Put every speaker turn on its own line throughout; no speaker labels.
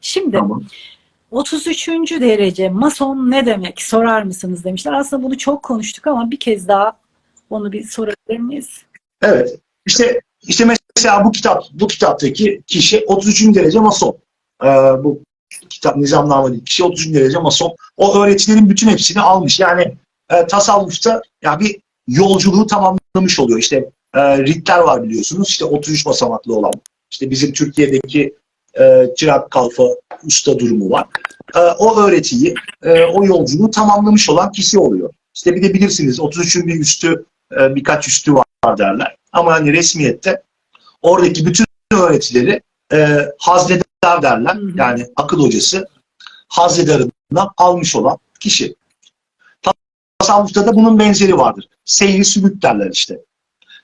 Şimdi
Tamam.
33. derece mason ne demek sorar mısınız demişler. Aslında bunu çok konuştuk ama bir kez daha onu bir sorabilir miyiz?
Evet. İşte işte mesela bu kitap bu kitaptaki kişi 33. derece mason. Ee, bu kitap nizamname değil. Kişi 33. derece mason. O öğretilerin bütün hepsini almış. Yani e, tasavvufta ya bir yolculuğu tamamlamış oluyor. İşte e, ritler var biliyorsunuz. İşte 33 basamaklı olan. İşte bizim Türkiye'deki e, çırak kalfa usta durumu var. E, o öğretiyi, e, o yolculuğu tamamlamış olan kişi oluyor. İşte bir de bilirsiniz 33'ün bir üstü, e, birkaç üstü var derler. Ama hani resmiyette oradaki bütün öğretileri e, haznedar derler.
Hı hı.
Yani akıl hocası haznedarından almış olan kişi. Tasavvufta da bunun benzeri vardır. Seyri sülük derler işte.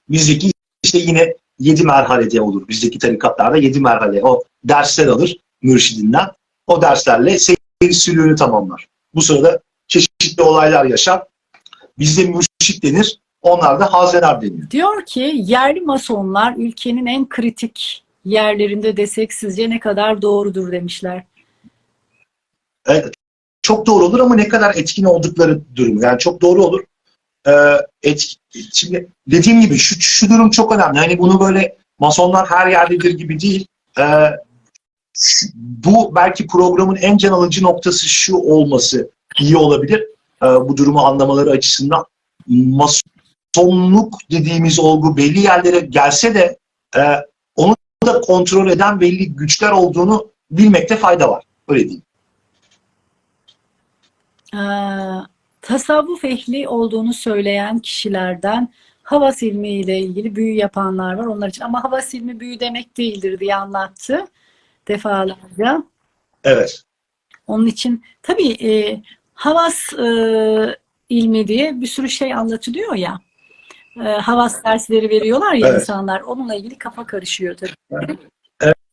Bizdeki işte yine yedi merhalede olur. Bizdeki tarikatlarda yedi merhale. O dersler alır mürşidinden. O derslerle seyri sülüğünü tamamlar. Bu sırada çeşitli olaylar yaşar. Bizde mürşit denir. Onlarda haznedar deniyor.
Diyor ki yerli masonlar ülkenin en kritik yerlerinde desek sizce ne kadar doğrudur demişler.
çok doğru olur ama ne kadar etkin oldukları durumu. Yani çok doğru olur. Etki, şimdi dediğim gibi şu, şu durum çok önemli. Hani bunu böyle masonlar her yerdedir gibi değil. Şu- bu belki programın en can alıcı noktası şu olması iyi olabilir. Ee, bu durumu anlamaları açısından. Masonluk dediğimiz olgu belli yerlere gelse de e, onu da kontrol eden belli güçler olduğunu bilmekte fayda var. Öyle diyeyim.
Tasavvuf ehli olduğunu söyleyen kişilerden havas ilmi ile ilgili büyü yapanlar var onlar için. Ama havas ilmi büyü demek değildir diye anlattı defalarca.
Evet.
Onun için tabii e, havas e, ilmi diye bir sürü şey anlatılıyor ya. E, havas dersleri veriyorlar ya
Evet.
insanlar. Onunla ilgili kafa karışıyor tabii.
Evet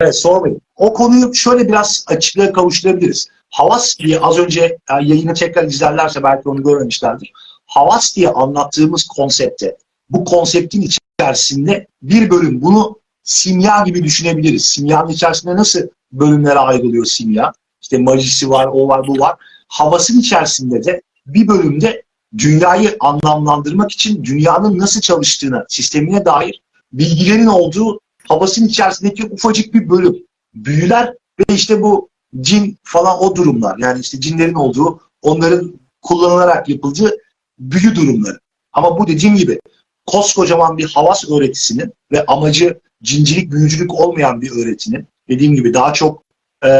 sormayın. O konuyu şöyle biraz açıklığa kavuşturabiliriz. Havas diye az önce yayını tekrar izlerlerse belki onu görmemişlerdir. Havas diye anlattığımız konsepte, bu konseptin içerisinde bir bölüm bunu simya gibi düşünebiliriz. Simyanın içerisinde nasıl bölümlere ayrılıyor simya? İşte majisi var, o var, bu var. Havasın içerisinde de bir bölümde dünyayı anlamlandırmak için dünyanın nasıl çalıştığına, sistemine dair bilgilerin olduğu havasın içerisindeki ufacık bir bölüm. Büyüler ve işte bu cin falan o durumlar. Yani işte cinlerin olduğu, onların kullanılarak yapıldığı büyü durumları. Ama bu dediğim gibi koskocaman bir havas öğretisinin ve amacı cincilik, büyücülük olmayan bir öğretinin dediğim gibi daha çok e,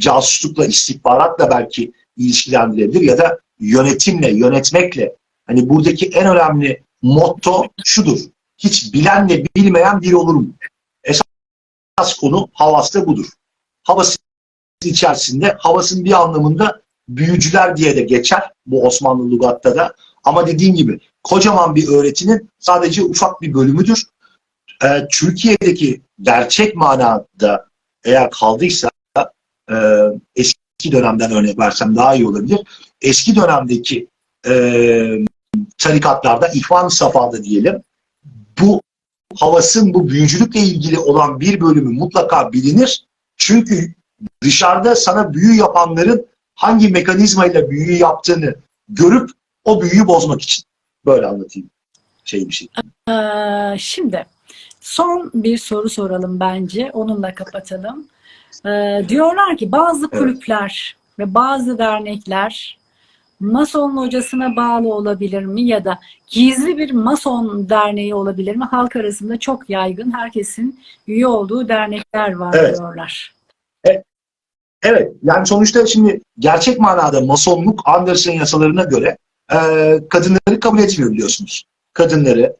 casuslukla, istihbaratla belki ilişkilendirilebilir ya da yönetimle, yönetmekle. Hani buradaki en önemli motto şudur. Hiç bilenle bilmeyen bir olur mu? Esas konu havasta budur. Havası içerisinde havasın bir anlamında büyücüler diye de geçer bu Osmanlı lügatta da. Ama dediğim gibi kocaman bir öğretinin sadece ufak bir bölümüdür. Ee, Türkiye'deki gerçek manada eğer kaldıysa e, eski dönemden örnek versem daha iyi olabilir. Eski dönemdeki e, tarikatlarda, İhvan-ı Safa'da diyelim, bu havasın bu büyücülükle ilgili olan bir bölümü mutlaka bilinir. Çünkü dışarıda sana büyü yapanların hangi mekanizmayla büyü yaptığını görüp o büyüyü bozmak için. Böyle anlatayım şey bir şey.
Ee, şimdi son bir soru soralım bence. Onunla kapatalım. Ee, diyorlar ki bazı
Evet.
kulüpler ve bazı dernekler Mason hocasına bağlı olabilir mi ya da gizli bir Mason derneği olabilir mi? Halk arasında çok yaygın, herkesin üye olduğu dernekler var
Evet.
diyorlar.
Evet yani sonuçta şimdi gerçek manada masonluk Anderson yasalarına göre e, kadınları kabul etmiyor biliyorsunuz. Kadınları,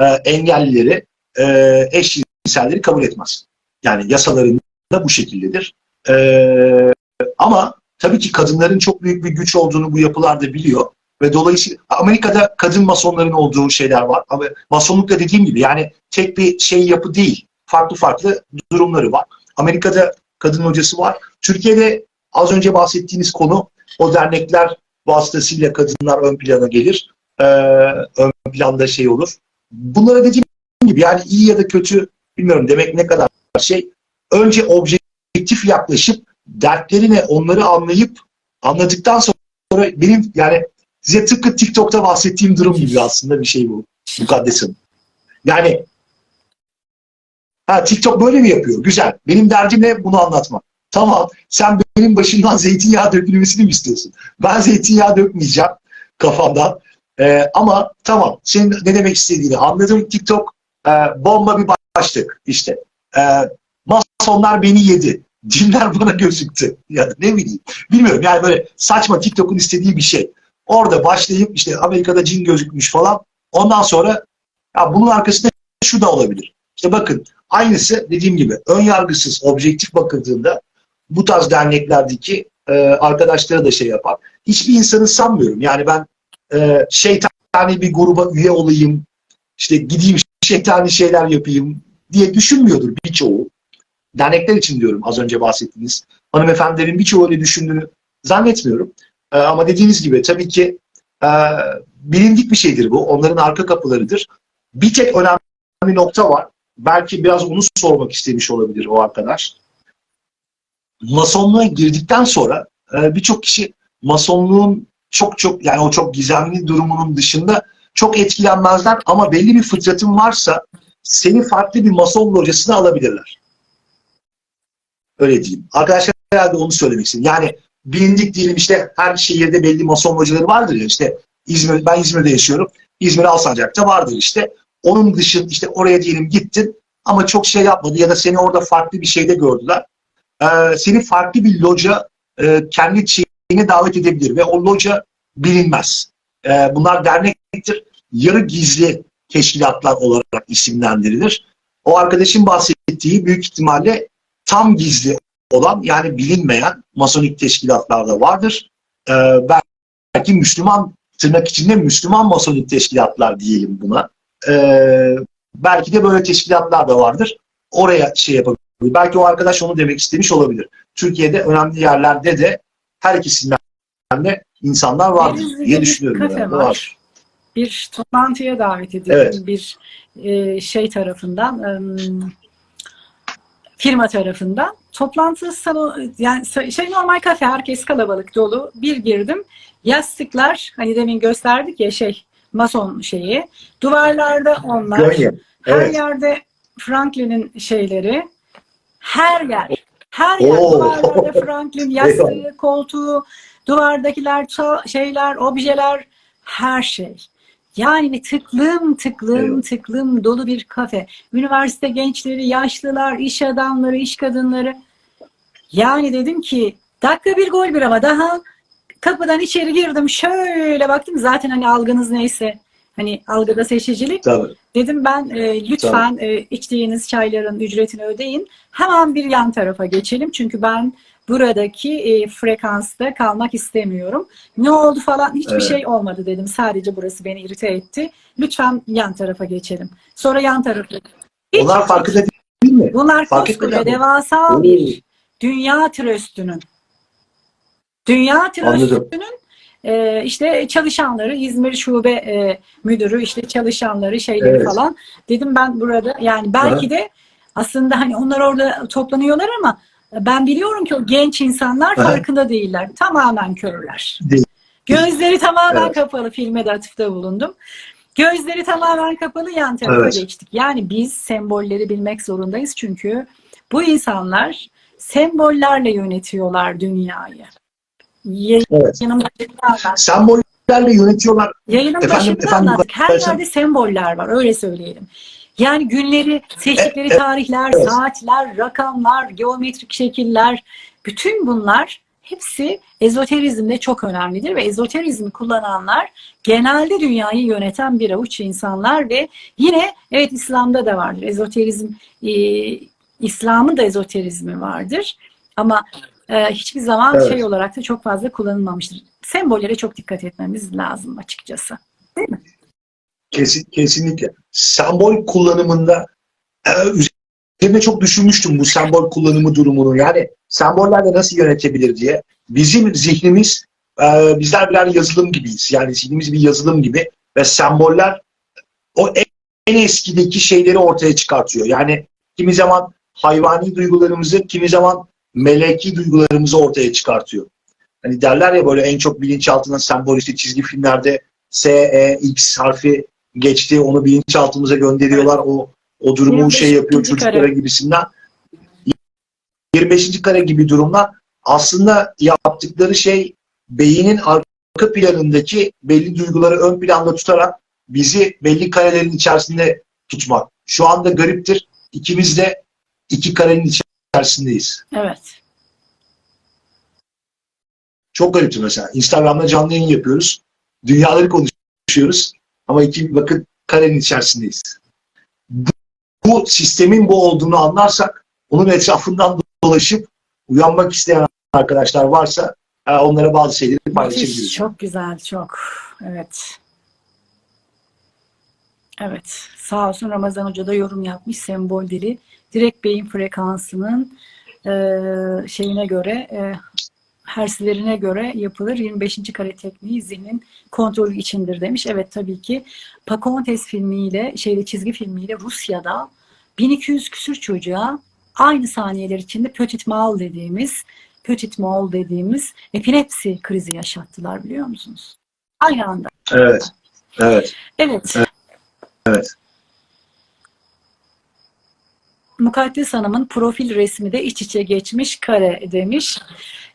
e, engellileri, e, eşcinselleri kabul etmez. Yani yasalarında bu şekildedir. E, ama tabii ki kadınların çok büyük bir güç olduğunu bu yapılarda biliyor. Ve dolayısıyla Amerika'da kadın masonların olduğu şeyler var. Ama masonlukta dediğim gibi yani tek bir şey yapı değil. Farklı farklı durumları var. Amerika'da kadın hocası var. Türkiye'de az önce bahsettiğiniz konu o dernekler vasıtasıyla kadınlar ön plana gelir. Ee, ön planda şey olur. Bunlara dediğim gibi yani iyi ya da kötü bilmiyorum demek ne kadar şey. Önce objektif yaklaşıp dertlerine onları anlayıp anladıktan sonra benim yani size tıpkı TikTok'ta bahsettiğim durum gibi aslında bir şey bu. Mukaddesim. Yani ha, TikTok böyle mi yapıyor? Güzel. Benim derdim ne? Bunu anlatmak. Tamam. Sen benim başımdan zeytinyağı dökülmesini mi istiyorsun? Ben zeytinyağı dökmeyeceğim kafamdan. Ee, ama tamam. Senin ne demek istediğini anladım. TikTok e, bomba bir başlık. İşte e, masonlar beni yedi. Cinler bana gözüktü. Ya da ne bileyim. Bilmiyorum yani böyle saçma TikTok'un istediği bir şey. Orada başlayıp işte Amerika'da cin gözükmüş falan. Ondan sonra ya bunun arkasında şu da olabilir. İşte bakın aynısı dediğim gibi ön yargısız, objektif bakıldığında bu tarz derneklerdeki e, arkadaşlara da şey yapar. Hiçbir insanı sanmıyorum. Yani ben e, şeytani bir gruba üye olayım, işte gideyim şeytani şeyler yapayım diye düşünmüyordur birçoğu. Dernekler için diyorum az önce bahsettiğiniz. Hanımefendilerin birçoğu öyle düşündüğünü zannetmiyorum. E, ama dediğiniz gibi tabii ki e, bilindik bir şeydir bu. Onların arka kapılarıdır. Bir tek önemli nokta var. Belki biraz onu sormak istemiş olabilir o arkadaş. Masonluğa girdikten sonra e, birçok kişi masonluğun çok çok yani o çok gizemli durumunun dışında çok etkilenmezler ama belli bir fıtratın varsa seni farklı bir mason locasına alabilirler. Öyle diyeyim. Arkadaşlar herhalde onu söylemek istedim. Yani bilindik diyelim işte her şehirde belli mason locaları vardır ya işte İzmir, ben İzmir'de yaşıyorum. İzmir Alsancak'ta vardır işte. Onun dışında işte oraya diyelim gittin ama çok şey yapmadı ya da seni orada farklı bir şeyde gördüler. Ee, seni farklı bir loca e, kendi şeyine davet edebilir ve o loca bilinmez. Ee, bunlar dernektir. Yarı gizli teşkilatlar olarak isimlendirilir. O arkadaşın bahsettiği büyük ihtimalle tam gizli olan yani bilinmeyen masonik teşkilatlar da vardır. Ee, belki Müslüman tırnak içinde Müslüman masonik teşkilatlar diyelim buna. Ee, belki de böyle teşkilatlar da vardır. Oraya şey yapabilir. Belki o arkadaş onu demek istemiş olabilir. Türkiye'de önemli yerlerde de her ikisinden de insanlar vardır
Denizli'de
diye
bir
düşünüyorum.
kafe
yani.
var. Bir toplantıya davet edildim
Evet.
bir e, şey tarafından firma tarafından. Toplantı salonu yani şey normal kafe herkes kalabalık dolu. Bir girdim. Yastıklar hani demin gösterdik ya şey mason şeyi. Duvarlarda onlar.
Gönye.
Her
Evet.
yerde Franklin'in şeyleri. Her yer. Her yer.
Oo.
Duvarlarda Franklin yastığı, koltuğu, duvardakiler, şeyler, objeler, her şey. Yani tıklım tıklım
Evet.
tıklım dolu bir kafe. Üniversite gençleri, yaşlılar, iş adamları, iş kadınları. Yani dedim ki dakika bir gol bir ama daha kapıdan içeri girdim şöyle baktım zaten hani algınız neyse hani algıda seçicilik
Tabii.
Dedim ben e, lütfen e, içtiğiniz çayların ücretini ödeyin. Hemen bir yan tarafa geçelim. Çünkü ben buradaki e, frekansta kalmak istemiyorum. Ne oldu falan hiçbir
Evet.
şey olmadı dedim. Sadece burası beni irite etti. Lütfen yan tarafa geçelim. Sonra yan tarafa. Hiç-
Onlar farkında değil mi?
Bunlar
fark
koskoca devasa bir dünya tröstünün dünya tröstünün e, işte çalışanları İzmir şube e, müdürü işte çalışanları şeyleri
Evet.
falan dedim ben burada yani belki de aslında hani onlar orada toplanıyorlar ama ben biliyorum ki o genç insanlar
Aha.
farkında değiller. Tamamen körler.
Değil.
Gözleri tamamen
Evet.
kapalı. Filme de atıfta bulundum. Gözleri tamamen kapalı yan tarafa
Evet.
geçtik. Yani biz sembolleri bilmek zorundayız çünkü bu insanlar sembollerle yönetiyorlar dünyayı.
Evet. Sembollerle yönetiyorlar.
Yayının
Efendim,
başında
efendim,
anlattık. Her
efendim.
yerde semboller var öyle söyleyelim. Yani günleri, seçtikleri
Evet,
tarihler,
evet.
saatler, rakamlar, geometrik şekiller bütün bunlar hepsi ezoterizmde çok önemlidir ve ezoterizmi kullananlar genelde dünyayı yöneten bir avuç insanlar ve yine evet İslam'da da vardır. Ezoterizm e, İslam'ın da ezoterizmi vardır ama e, hiçbir zaman
Evet.
şey olarak da çok fazla kullanılmamıştır. Sembollere çok dikkat etmemiz lazım açıkçası.
Kesin, kesinlikle. Sembol kullanımında e, üzerine çok düşünmüştüm bu sembol kullanımı durumunu. Yani sembollerle nasıl yönetebilir diye. Bizim zihnimiz, e, bizler birer yazılım gibiyiz. Yani zihnimiz bir yazılım gibi ve semboller o en, en eskideki şeyleri ortaya çıkartıyor. Yani kimi zaman hayvani duygularımızı, kimi zaman meleki duygularımızı ortaya çıkartıyor. Hani derler ya böyle en çok bilinçaltına sembol işte çizgi filmlerde S, E, X harfi geçti onu bilinçaltımıza gönderiyorlar. O o durumu
25.
şey yapıyor çocuklara
kare.
gibisinden. 25. kare gibi durumlar aslında yaptıkları şey beynin arka planındaki belli duyguları ön planda tutarak bizi belli karelerin içerisinde tutmak. Şu anda gariptir. İkimiz de iki karenin içerisindeyiz.
Evet.
Çok gariptir mesela. Instagram'da canlı yayın yapıyoruz. Dünyaları konuşuyoruz. Ama iki bakın karenin içerisindeyiz. Bu, bu sistemin bu olduğunu anlarsak onun etrafından dolaşıp uyanmak isteyen arkadaşlar varsa e, onlara bazı şeyleri paylaşabiliriz.
çok güzel, çok. Evet. Evet. Sağ olsun Ramazan Hoca da yorum yapmış sembol dili. Direkt beyin frekansının e, şeyine göre e, herslerine göre yapılır. 25. kare tekniği zihnin kontrolü içindir demiş. Evet tabii ki Pocahontas filmiyle, şeyle çizgi filmiyle Rusya'da 1200 küsür çocuğa aynı saniyeler içinde petit mal dediğimiz petit mal dediğimiz epilepsi krizi yaşattılar biliyor musunuz? Aynı anda.
Evet. Evet.
Evet.
Evet.
Mukaddes Hanım'ın profil resmi de iç içe geçmiş kare demiş.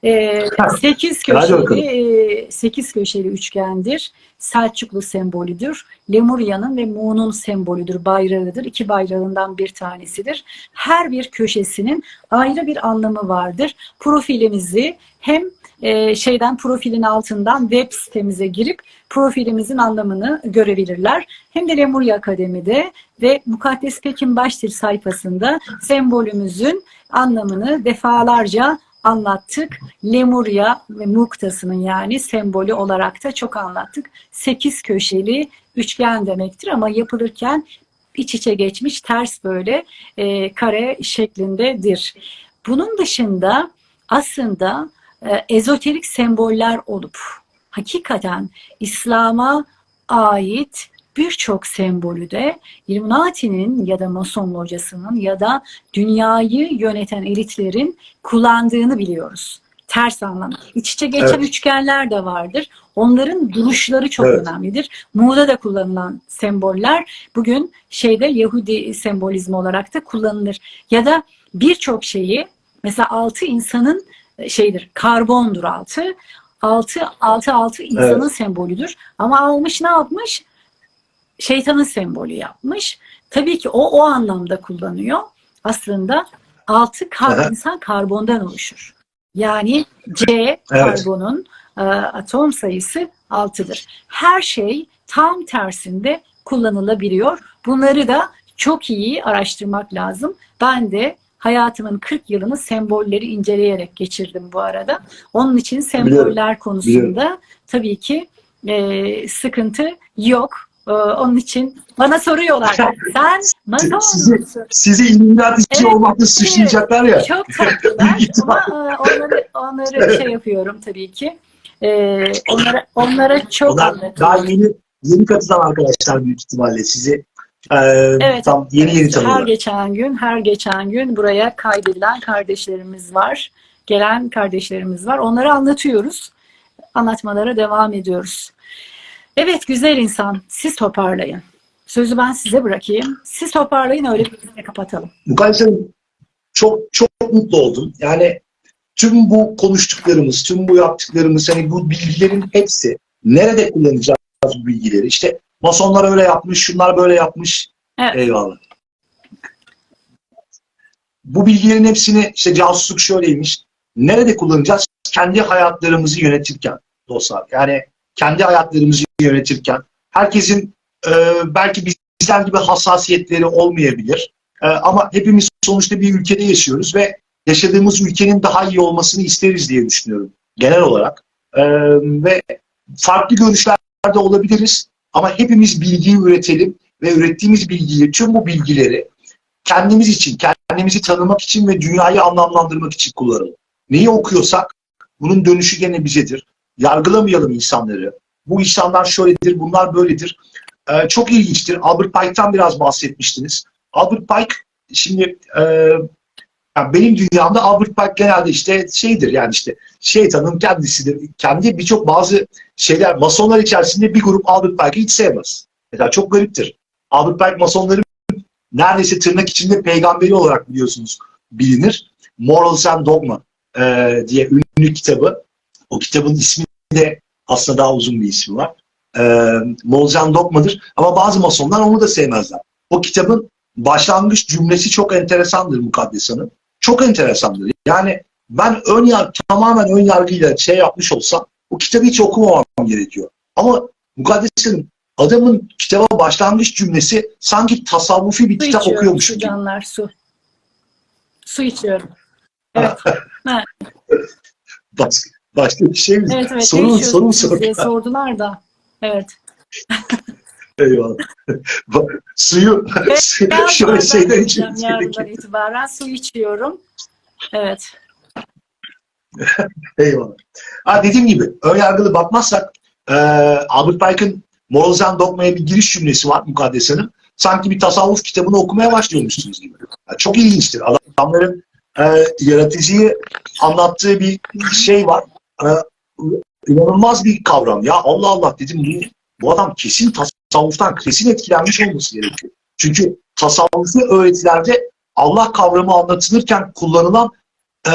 Ee, sekiz
Hadi bakalım.
köşeli, e, sekiz köşeli üçgendir. Selçuklu sembolüdür. Lemurya'nın ve Mu'nun sembolüdür, bayrağıdır. İki bayrağından bir tanesidir. Her bir köşesinin ayrı bir anlamı vardır. Profilimizi hem e, şeyden profilin altından web sitemize girip profilimizin anlamını görebilirler. Hem de Lemurya Akademi'de ve Mukaddes Pekin Başdil sayfasında sembolümüzün anlamını defalarca anlattık. Lemurya ve Muktas'ının yani sembolü olarak da çok anlattık. Sekiz köşeli üçgen demektir ama yapılırken iç içe geçmiş ters böyle e, kare şeklindedir. Bunun dışında aslında ezoterik semboller olup hakikaten İslam'a ait birçok sembolü de Illuminati'nin ya da Mason locasının ya da dünyayı yöneten elitlerin kullandığını biliyoruz. Ters anlamda. İç içe geçen
Evet.
üçgenler de vardır. Onların duruşları çok
Evet.
önemlidir. Muğda da kullanılan semboller bugün şeyde Yahudi sembolizmi olarak da kullanılır. Ya da birçok şeyi mesela altı insanın e, şeydir, karbondur altı. Altı, altı, altı insanın sembolüdür. Ama almış ne yapmış? Şeytanın sembolü yapmış. Tabii ki o o anlamda kullanıyor. Aslında altı kar,
Aha.
insan karbondan oluşur. Yani C karbonun e, atom sayısı 6'dır. Her şey tam tersinde kullanılabiliyor. Bunları da çok iyi araştırmak lazım. Ben de hayatımın 40 yılını sembolleri inceleyerek geçirdim bu arada. Onun için semboller konusunda tabii ki e, sıkıntı yok. E, onun için bana soruyorlar. Sen Mason
Sizi-
musun?
Sizi illuminatici
Evet,
olmakla suçlayacaklar ya.
Çok tatlılar ama e, onları, onları şey yapıyorum tabii ki. E, onlara, onlara çok
Onlar
anlatıyorum.
daha yeni yeni katılan arkadaşlar büyük ihtimalle sizi e,
Evet,
tam yeni yeni
Evet, her
tanıyorlar.
geçen gün, her geçen gün buraya kaydedilen kardeşlerimiz var. Gelen kardeşlerimiz var. Onları anlatıyoruz. Anlatmalara devam ediyoruz. Evet güzel insan. Siz toparlayın. Sözü ben size bırakayım. Siz toparlayın öyle bir kapatalım.
Mukayese Hanım, çok çok mutlu oldum. Yani tüm bu konuştuklarımız, tüm bu yaptıklarımız, hani bu bilgilerin hepsi nerede kullanacağız bu bilgileri? İşte masonlar öyle yapmış, şunlar böyle yapmış.
Evet.
Eyvallah. Bu bilgilerin hepsini işte casusluk şöyleymiş. Nerede kullanacağız? Kendi hayatlarımızı yönetirken dostlar. Yani kendi hayatlarımızı yönetirken herkesin e, belki bizler gibi hassasiyetleri olmayabilir. E, ama hepimiz sonuçta bir ülkede yaşıyoruz ve yaşadığımız ülkenin daha iyi olmasını isteriz diye düşünüyorum genel olarak. E, ve farklı görüşlerde olabiliriz ama hepimiz bilgiyi üretelim ve ürettiğimiz bilgiyi, tüm bu bilgileri kendimiz için, kendimizi tanımak için ve dünyayı anlamlandırmak için kullanalım. Neyi okuyorsak bunun dönüşü gene bizedir. Yargılamayalım insanları. Bu insanlar şöyledir, bunlar böyledir. Ee, çok ilginçtir. Albert Pike'tan biraz bahsetmiştiniz. Albert Pike şimdi e, Yani benim dünyamda Albert Pike genelde işte şeydir yani işte şeytanın kendisidir. Kendi birçok bazı şeyler masonlar içerisinde bir grup Albert Pike'ı hiç sevmez. Mesela çok gariptir. Albert Pike masonların neredeyse tırnak içinde peygamberi olarak biliyorsunuz bilinir. Morals and Dogma e, diye ünlü kitabı. O kitabın ismi de aslında daha uzun bir ismi var. E, Morals and Dogma'dır. Ama bazı masonlar onu da sevmezler. O kitabın başlangıç cümlesi çok enteresandır Mukaddes Hanım. Çok enteresandır. Yani ben ön yar tamamen ön yargıyla şey yapmış olsam o kitabı hiç okumamam gerekiyor. Ama Mukaddes Hanım adamın kitaba başlangıç cümlesi sanki tasavvufi bir
Su
kitap okuyormuş
su
gibi.
canlar su. Su içiyorum. Evet.
Baş, başka bir şey mi?
Evet evet
sorun, sorun sorun.
sordular da. Evet.
Eyvallah. Suyu şöyle şeyden
yarından
gerekiyor.
itibaren su içiyorum. Evet.
Eyvallah. Ha, dediğim gibi önyargılı bakmazsak e, Albert Pike'ın Morals and Dogma'ya bir giriş cümlesi var Mukaddes Hanım. Sanki bir tasavvuf kitabını okumaya başlıyormuşsunuz gibi. Ya, çok ilginçtir. Adamların e, yaratıcıyı anlattığı bir şey var. E, inanılmaz bir kavram. Ya Allah Allah dedim bu, bu adam kesin tasavvuftan kesin etkilenmiş olması gerekiyor. Çünkü tasavvufi öğretilerde Allah kavramı anlatılırken kullanılan e,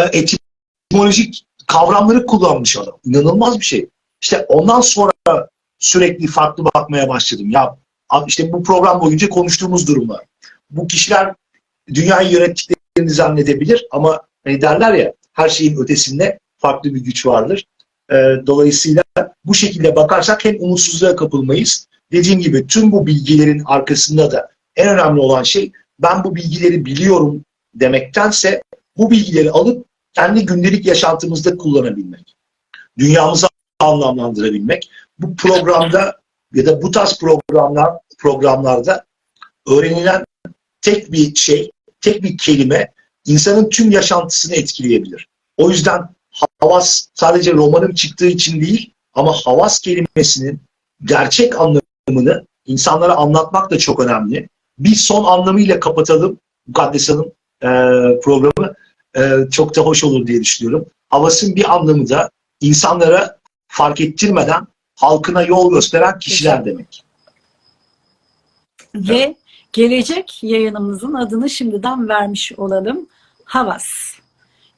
etimolojik kavramları kullanmış adam. İnanılmaz bir şey. İşte ondan sonra sürekli farklı bakmaya başladım. Ya işte bu program boyunca konuştuğumuz durumlar. Bu kişiler dünyayı yönettiklerini zannedebilir ama hani derler ya her şeyin ötesinde farklı bir güç vardır. Ee, dolayısıyla bu şekilde bakarsak hem umutsuzluğa kapılmayız. Dediğim gibi tüm bu bilgilerin arkasında da en önemli olan şey ben bu bilgileri biliyorum demektense bu bilgileri alıp kendi gündelik yaşantımızda kullanabilmek. Dünyamızı anlamlandırabilmek. Bu programda ya da bu tarz programlar programlarda öğrenilen tek bir şey, tek bir kelime insanın tüm yaşantısını etkileyebilir. O yüzden havas sadece romanın çıktığı için değil ama havas kelimesinin gerçek anlamını insanlara anlatmak da çok önemli. Bir son anlamıyla kapatalım Mukaddes Hanım e, programı. E, çok da hoş olur diye düşünüyorum. Havasın bir anlamı da insanlara fark ettirmeden halkına yol gösteren kişiler demek.
Ve gelecek yayınımızın adını şimdiden vermiş olalım. Havas.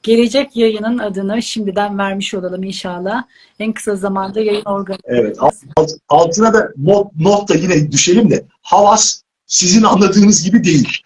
Gelecek yayının adını şimdiden vermiş olalım inşallah. En kısa zamanda yayın organı.
Evet. Alt, altına da not, not da yine düşelim de havas sizin anladığınız gibi değil.